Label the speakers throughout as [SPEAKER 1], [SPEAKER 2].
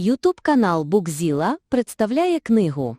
[SPEAKER 1] Ютуб канал Букзіла представляє книгу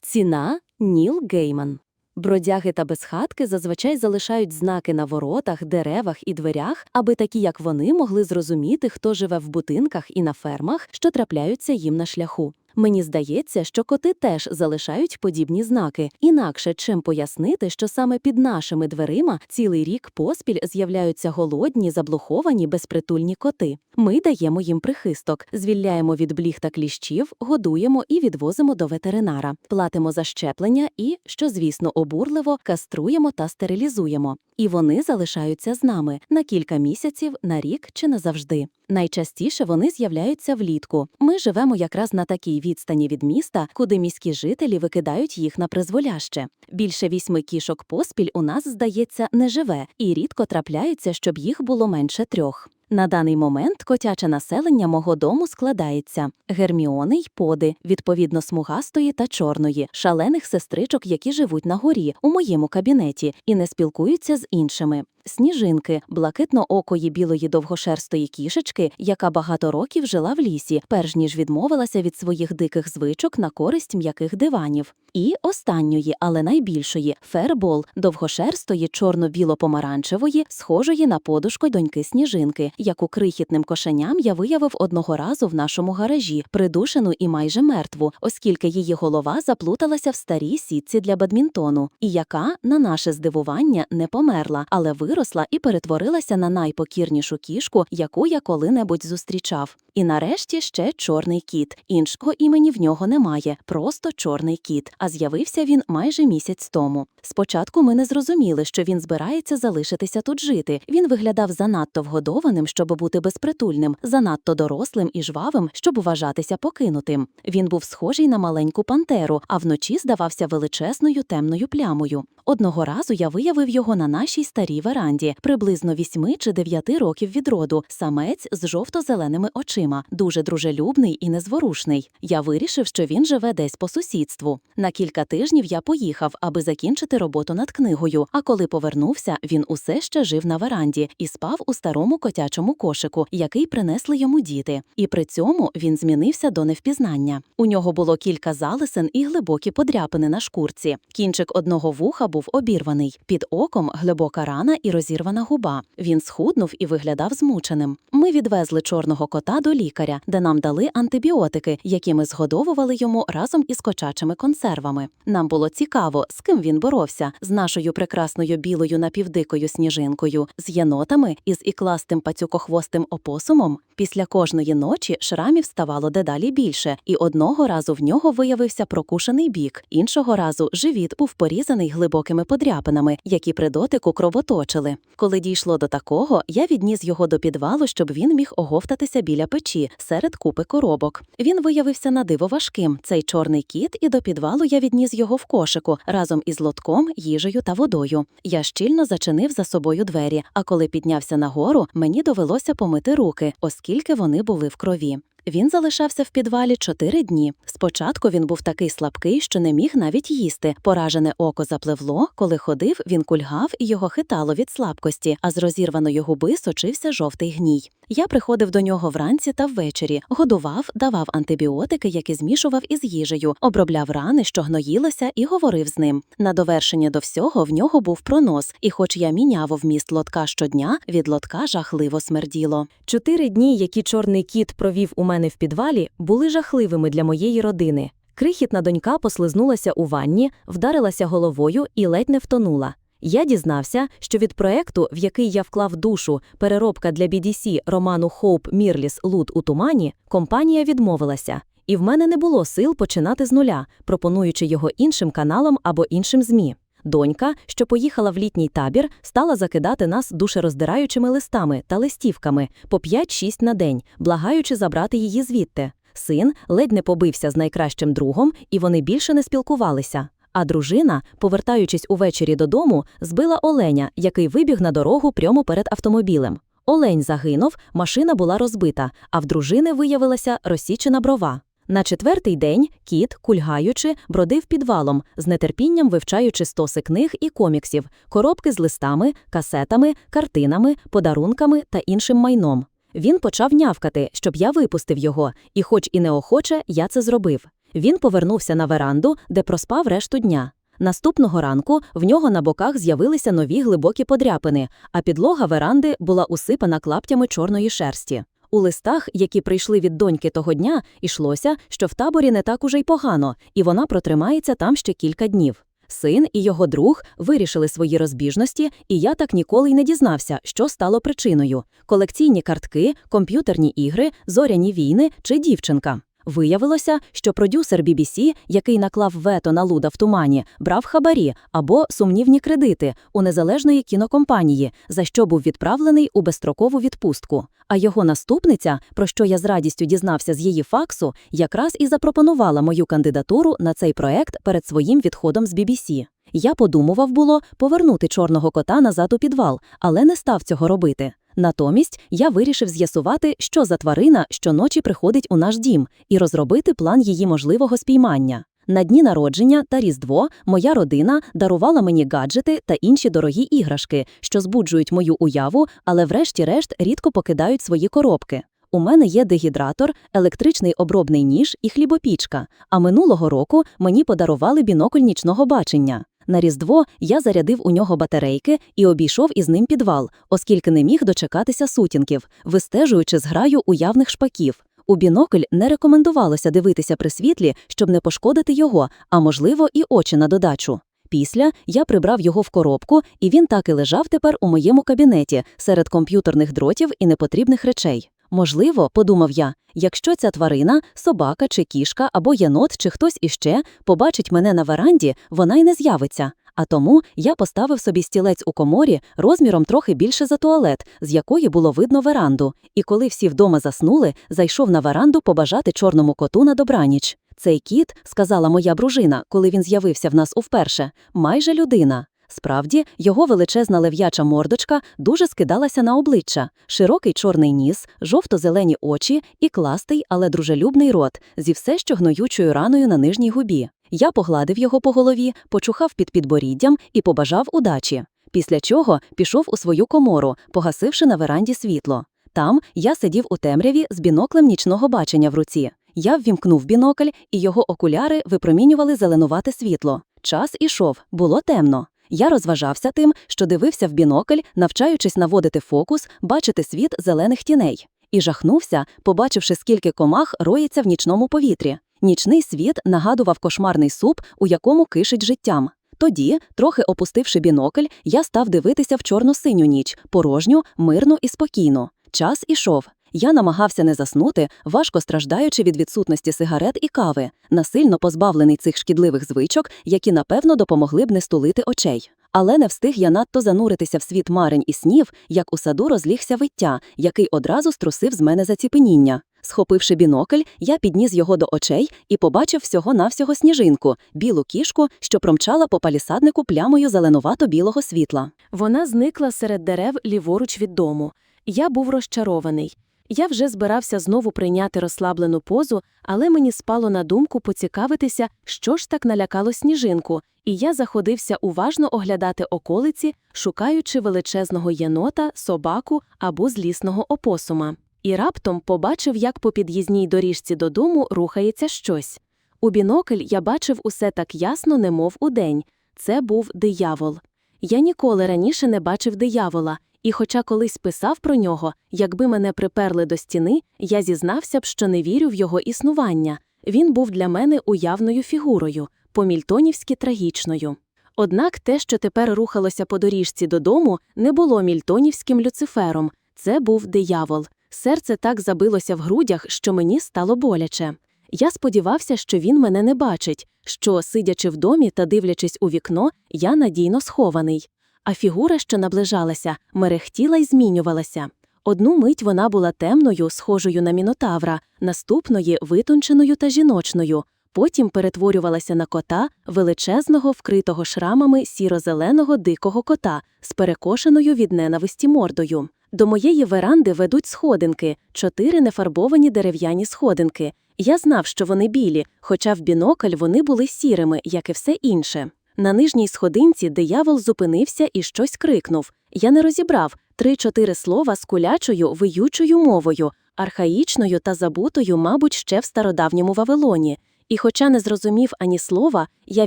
[SPEAKER 2] Ціна Ніл Гейман. Бродяги та безхатки зазвичай залишають знаки на воротах, деревах і дверях, аби такі, як вони, могли зрозуміти, хто живе в будинках і на фермах, що трапляються їм на шляху. Мені здається, що коти теж залишають подібні знаки. Інакше чим пояснити, що саме під нашими дверима цілий рік поспіль з'являються голодні, заблоховані, безпритульні коти. Ми даємо їм прихисток, звільняємо від бліг та кліщів, годуємо і відвозимо до ветеринара, платимо за щеплення і, що звісно, обурливо, каструємо та стерилізуємо. І вони залишаються з нами на кілька місяців, на рік чи назавжди. Найчастіше вони з'являються влітку. Ми живемо якраз на такій відстані від міста, куди міські жителі викидають їх на призволяще. Більше вісьми кішок поспіль у нас, здається, не живе, і рідко трапляється, щоб їх було менше трьох. На даний момент котяче населення мого дому складається герміони й поди, відповідно смугастої та чорної, шалених сестричок, які живуть на горі, у моєму кабінеті, і не спілкуються з іншими. Сніжинки, блакитно-окої білої довгошерстої кішечки, яка багато років жила в лісі, перш ніж відмовилася від своїх диких звичок на користь м'яких диванів. І останньої, але найбільшої фербол довгошерстої чорно-біло-помаранчевої, схожої на подушку доньки сніжинки, яку крихітним кошеням я виявив одного разу в нашому гаражі, придушену і майже мертву, оскільки її голова заплуталася в старій сітці для бадмінтону, і яка, на наше здивування, не померла, але виросла і перетворилася на найпокірнішу кішку, яку я коли-небудь зустрічав. І нарешті ще чорний кіт. Іншого імені в нього немає, просто чорний кіт. А з'явився він майже місяць тому. Спочатку ми не зрозуміли, що він збирається залишитися тут жити. Він виглядав занадто вгодованим, щоб бути безпритульним, занадто дорослим і жвавим, щоб вважатися покинутим. Він був схожий на маленьку пантеру, а вночі здавався величезною темною плямою. Одного разу я виявив його на нашій старій веранді, приблизно вісьми чи дев'яти років від роду, самець з жовто-зеленими очима, дуже дружелюбний і незворушний. Я вирішив, що він живе десь по сусідству. На кілька тижнів я поїхав, аби закінчити роботу над книгою. А коли повернувся, він усе ще жив на веранді і спав у старому котячому кошику, який принесли йому діти. І при цьому він змінився до невпізнання. У нього було кілька залисин і глибокі подряпини на шкурці. Кінчик одного вуха був обірваний, під оком глибока рана і розірвана губа. Він схуднув і виглядав змученим. Ми відвезли чорного кота до лікаря, де нам дали антибіотики, які ми згодовували йому разом із кочачими консервами. Нам було цікаво, з ким він боровся з нашою прекрасною білою напівдикою сніжинкою, з єнотами із ікластим пацюкохвостим опосумом. Після кожної ночі шрамів ставало дедалі більше, і одного разу в нього виявився прокушений бік, іншого разу живіт був порізаний глибокими подряпинами, які при дотику кровоточили. Коли дійшло до такого, я відніс його до підвалу, щоб він міг оговтатися біля печі серед купи коробок. Він виявився на диво важким, цей чорний кіт, і до підвалу я відніс його в кошику разом із лотком, їжею та водою. Я щільно зачинив за собою двері, а коли піднявся нагору, мені довелося помити руки, оскільки вони були в крові. Він залишався в підвалі чотири дні. Спочатку він був такий слабкий, що не міг навіть їсти. Поражене око запливло, коли ходив, він кульгав і його хитало від слабкості, а з розірваної губи сочився жовтий гній. Я приходив до нього вранці та ввечері, годував, давав антибіотики, які змішував із їжею, обробляв рани, що гноїлися, і говорив з ним. На довершення до всього в нього був пронос, і, хоч я міняв вміст лотка щодня, від лотка жахливо смерділо.
[SPEAKER 3] Чотири дні, які чорний кіт провів у мене в підвалі, були жахливими для моєї родини. Крихітна донька послизнулася у ванні, вдарилася головою і ледь не втонула. Я дізнався, що від проекту, в який я вклав душу, переробка для BDC роману Хоуп Мірліс Луд у тумані, компанія відмовилася. І в мене не було сил починати з нуля, пропонуючи його іншим каналам або іншим ЗМІ. Донька, що поїхала в літній табір, стала закидати нас душероздираючими листами та листівками по 5-6 на день, благаючи забрати її звідти. Син ледь не побився з найкращим другом, і вони більше не спілкувалися. А дружина, повертаючись увечері додому, збила оленя, який вибіг на дорогу прямо перед автомобілем. Олень загинув, машина була розбита, а в дружини виявилася розсічена брова. На четвертий день кіт, кульгаючи, бродив підвалом, з нетерпінням вивчаючи стоси книг і коміксів, коробки з листами, касетами, картинами, подарунками та іншим майном.
[SPEAKER 2] Він почав нявкати, щоб я випустив його, і, хоч і неохоче, я це зробив. Він повернувся на веранду, де проспав решту дня. Наступного ранку в нього на боках з'явилися нові глибокі подряпини, а підлога веранди була усипана клаптями чорної шерсті. У листах, які прийшли від доньки того дня, йшлося, що в таборі не так уже й погано, і вона протримається там ще кілька днів. Син і його друг вирішили свої розбіжності, і я так ніколи й не дізнався, що стало причиною: колекційні картки, комп'ютерні ігри, зоряні війни чи дівчинка. Виявилося, що продюсер BBC, який наклав вето на луда в тумані, брав хабарі або сумнівні кредити у незалежної кінокомпанії, за що був відправлений у безстрокову відпустку. А його наступниця, про що я з радістю дізнався з її факсу, якраз і запропонувала мою кандидатуру на цей проект перед своїм відходом з BBC. Я подумував було повернути чорного кота назад у підвал, але не став цього робити. Натомість я вирішив з'ясувати, що за тварина щоночі приходить у наш дім, і розробити план її можливого спіймання. На дні народження та Різдво моя родина дарувала мені гаджети та інші дорогі іграшки, що збуджують мою уяву, але врешті-решт рідко покидають свої коробки. У мене є дегідратор, електричний обробний ніж і хлібопічка, а минулого року мені подарували бінокль нічного бачення. На Різдво я зарядив у нього батарейки і обійшов із ним підвал, оскільки не міг дочекатися сутінків, вистежуючи зграю уявних шпаків. У бінокль не рекомендувалося дивитися при світлі, щоб не пошкодити його, а можливо, і очі на додачу. Після я прибрав його в коробку, і він так і лежав тепер у моєму кабінеті серед комп'ютерних дротів і непотрібних речей. Можливо, подумав я, якщо ця тварина, собака чи кішка або єнот, чи хтось іще побачить мене на веранді, вона й не з'явиться. А тому я поставив собі стілець у коморі розміром трохи більше за туалет, з якої було видно веранду. І коли всі вдома заснули, зайшов на веранду побажати чорному коту на добраніч. Цей кіт, сказала моя дружина, коли він з'явився в нас уперше, майже людина. Справді, його величезна лев'яча мордочка дуже скидалася на обличчя, широкий чорний ніс, жовто-зелені очі і кластий, але дружелюбний рот зі все ще гноючою раною на нижній губі. Я погладив його по голові, почухав під підборіддям і побажав удачі. Після чого пішов у свою комору, погасивши на веранді світло. Там я сидів у темряві з біноклем нічного бачення в руці. Я ввімкнув бінокль, і його окуляри випромінювали зеленувате світло. Час ішов, було темно. Я розважався тим, що дивився в бінокль, навчаючись наводити фокус, бачити світ зелених тіней. І жахнувся, побачивши, скільки комах роїться в нічному повітрі. Нічний світ нагадував кошмарний суп, у якому кишить життям. Тоді, трохи опустивши бінокль, я став дивитися в чорно-синю ніч, порожню, мирну і спокійну. Час ішов. Я намагався не заснути, важко страждаючи від відсутності сигарет і кави, насильно позбавлений цих шкідливих звичок, які напевно допомогли б не стулити очей. Але не встиг я надто зануритися в світ марень і снів, як у саду розлігся виття, який одразу струсив з мене заціпеніння. Схопивши бінокль, я підніс його до очей і побачив всього-навсього сніжинку, білу кішку, що промчала по палісаднику плямою зеленувато-білого світла.
[SPEAKER 4] Вона зникла серед дерев ліворуч від дому. Я був розчарований. Я вже збирався знову прийняти розслаблену позу, але мені спало на думку поцікавитися, що ж так налякало сніжинку, і я заходився уважно оглядати околиці, шукаючи величезного єнота, собаку або злісного опосума. І раптом побачив, як по під'їзній доріжці додому рухається щось. У бінокль я бачив усе так ясно, немов удень. Це був диявол. Я ніколи раніше не бачив диявола, і хоча колись писав про нього, якби мене приперли до стіни, я зізнався б, що не вірю в його існування. Він був для мене уявною фігурою, по-мільтонівськи трагічною. Однак те, що тепер рухалося по доріжці додому, не було мільтонівським люцифером, це був диявол. Серце так забилося в грудях, що мені стало боляче. Я сподівався, що він мене не бачить, що, сидячи в домі та дивлячись у вікно, я надійно схований. А фігура, що наближалася, мерехтіла й змінювалася. Одну мить вона була темною, схожою на мінотавра, наступної витонченою та жіночною. Потім перетворювалася на кота, величезного, вкритого шрамами сіро-зеленого дикого кота з перекошеною від ненависті мордою. До моєї веранди ведуть сходинки, чотири нефарбовані дерев'яні сходинки. Я знав, що вони білі, хоча в бінокль вони були сірими, як і все інше. На нижній сходинці диявол зупинився і щось крикнув. Я не розібрав,
[SPEAKER 2] три-чотири слова з кулячою, виючою мовою, архаїчною та забутою, мабуть, ще в стародавньому Вавилоні. І хоча не зрозумів ані слова, я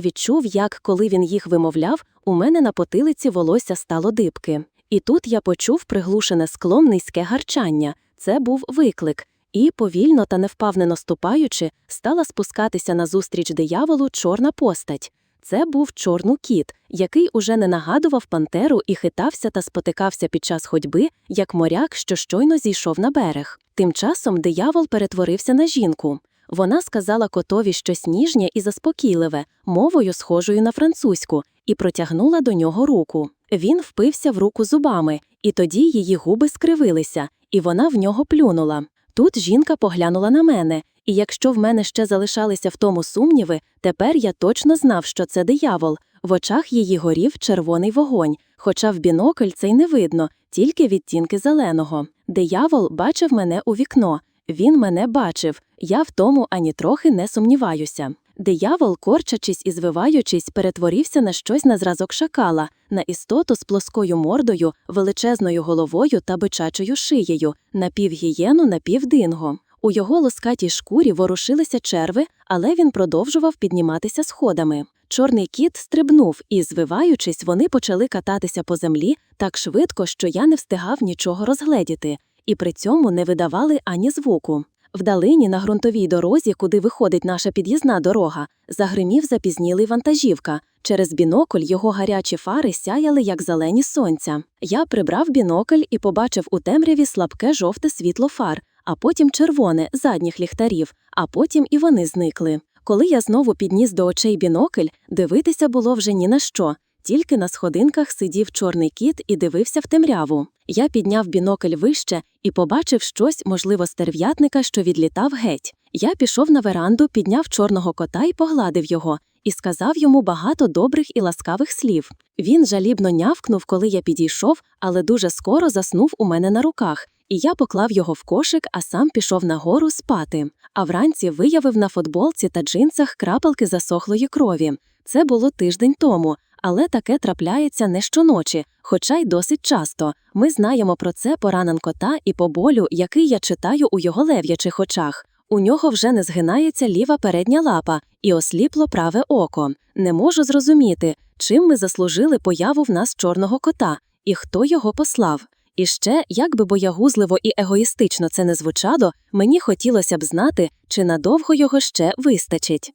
[SPEAKER 2] відчув, як, коли він їх вимовляв, у мене на потилиці волосся стало дибки. І тут я почув приглушене склом низьке гарчання. Це був виклик. І, повільно та невпевнено ступаючи, стала спускатися назустріч дияволу чорна постать. Це був чорну кіт, який уже не нагадував пантеру і хитався та спотикався під час ходьби, як моряк, що щойно зійшов на берег. Тим часом диявол перетворився на жінку. Вона сказала котові щось ніжнє і заспокійливе, мовою схожою на французьку, і протягнула до нього руку. Він впився в руку зубами, і тоді її губи скривилися, і вона в нього плюнула. Тут жінка поглянула на мене, і якщо в мене ще залишалися в тому сумніви, тепер я точно знав, що це диявол. В очах її горів червоний вогонь, хоча в бінокль це й не видно, тільки відтінки зеленого. Диявол бачив мене у вікно. Він мене бачив, я в тому ані трохи не сумніваюся. Диявол, корчачись і звиваючись, перетворився на щось на зразок шакала, на істоту з плоскою мордою, величезною головою та бичачою шиєю, напівгієну, напівдинго. У його лоскатій шкурі ворушилися черви, але він продовжував підніматися сходами. Чорний кіт стрибнув, і, звиваючись, вони почали кататися по землі так швидко, що я не встигав нічого розгледіти, і при цьому не видавали ані звуку. Вдалині на ґрунтовій дорозі, куди виходить наша під'їзна дорога, загримів запізнілий вантажівка. Через бінокль його гарячі фари сяяли, як зелені сонця. Я прибрав бінокль і побачив у темряві слабке жовте світло фар, а потім червоне задніх ліхтарів, а потім і вони зникли. Коли я знову підніс до очей бінокль, дивитися було вже ні на що. Тільки на сходинках сидів чорний кіт і дивився в темряву. Я підняв бінокль вище і побачив щось, можливо, стерв'ятника, що відлітав геть. Я пішов на веранду, підняв чорного кота і погладив його, і сказав йому багато добрих і ласкавих слів. Він жалібно нявкнув, коли я підійшов, але дуже скоро заснув у мене на руках, і я поклав його в кошик, а сам пішов нагору спати. А вранці виявив на футболці та джинсах крапалки засохлої крові. Це було тиждень тому. Але таке трапляється не щоночі, хоча й досить часто. Ми знаємо про це поранен кота і по болю, який я читаю у його лев'ячих очах. У нього вже не згинається ліва передня лапа і осліпло праве око. Не можу зрозуміти, чим ми заслужили появу в нас чорного кота і хто його послав. І ще, як би боягузливо і егоїстично це не звучало, мені хотілося б знати, чи надовго його ще вистачить.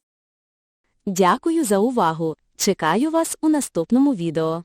[SPEAKER 1] Дякую за увагу. Чекаю вас у наступному відео.